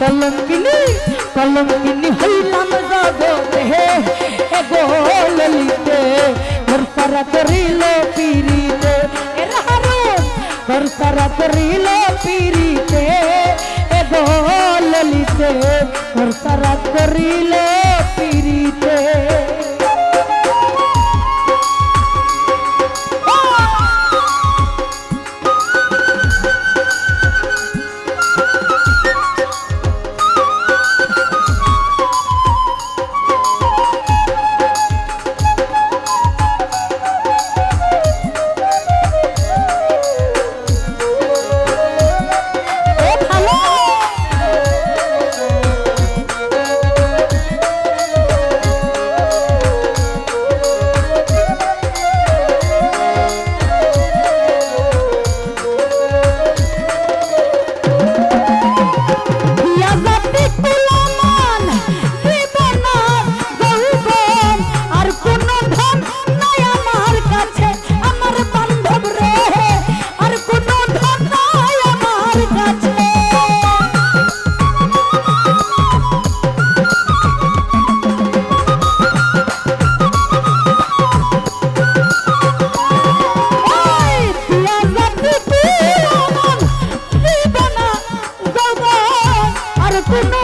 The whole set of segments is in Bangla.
কলঙ্কিনি কলঙ্কিনি হইলাম জগতে এগো ললিতে করসারা করিল পিরিতে করসারা করিল পিরিতে এগো ললিতে করসারা করিলে কোনো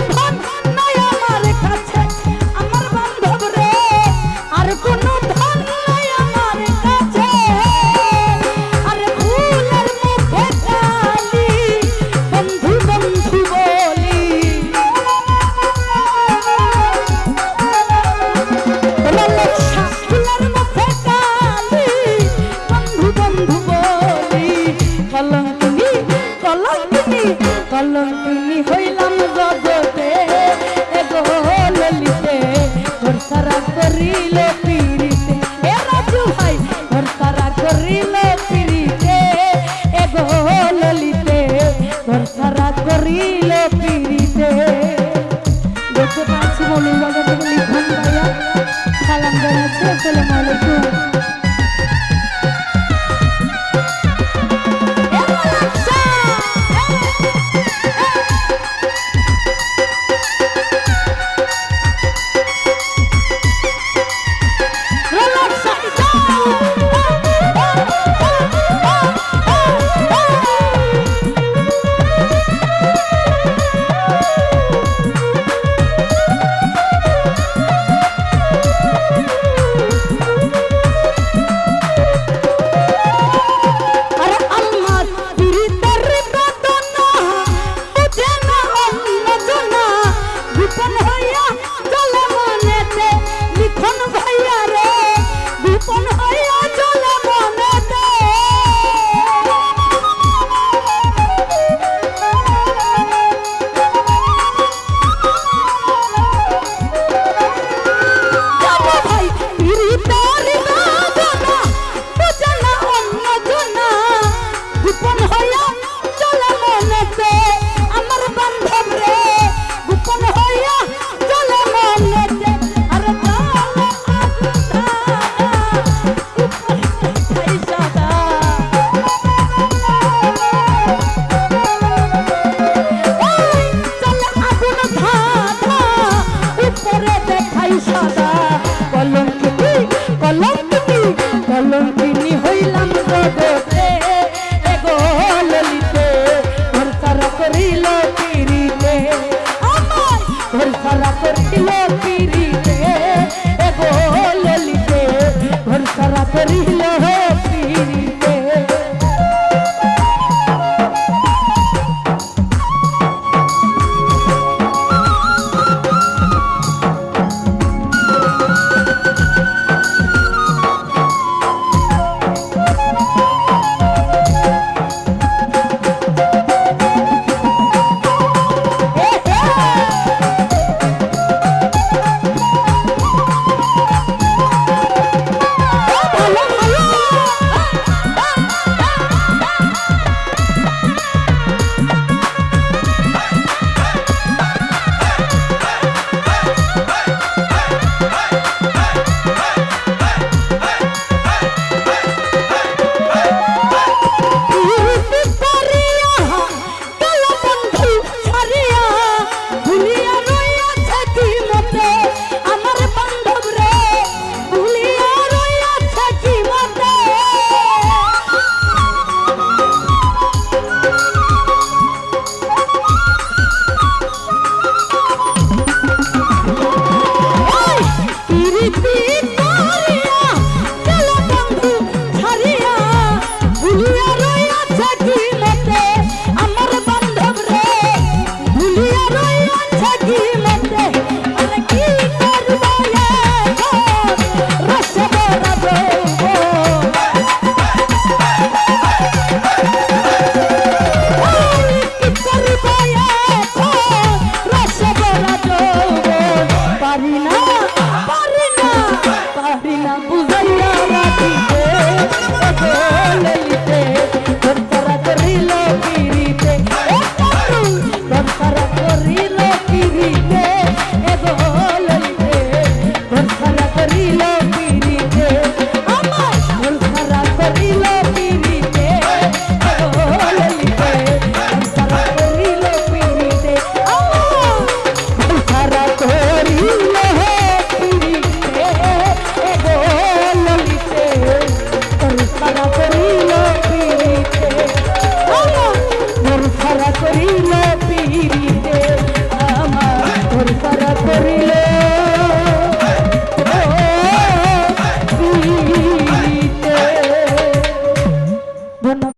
দাদা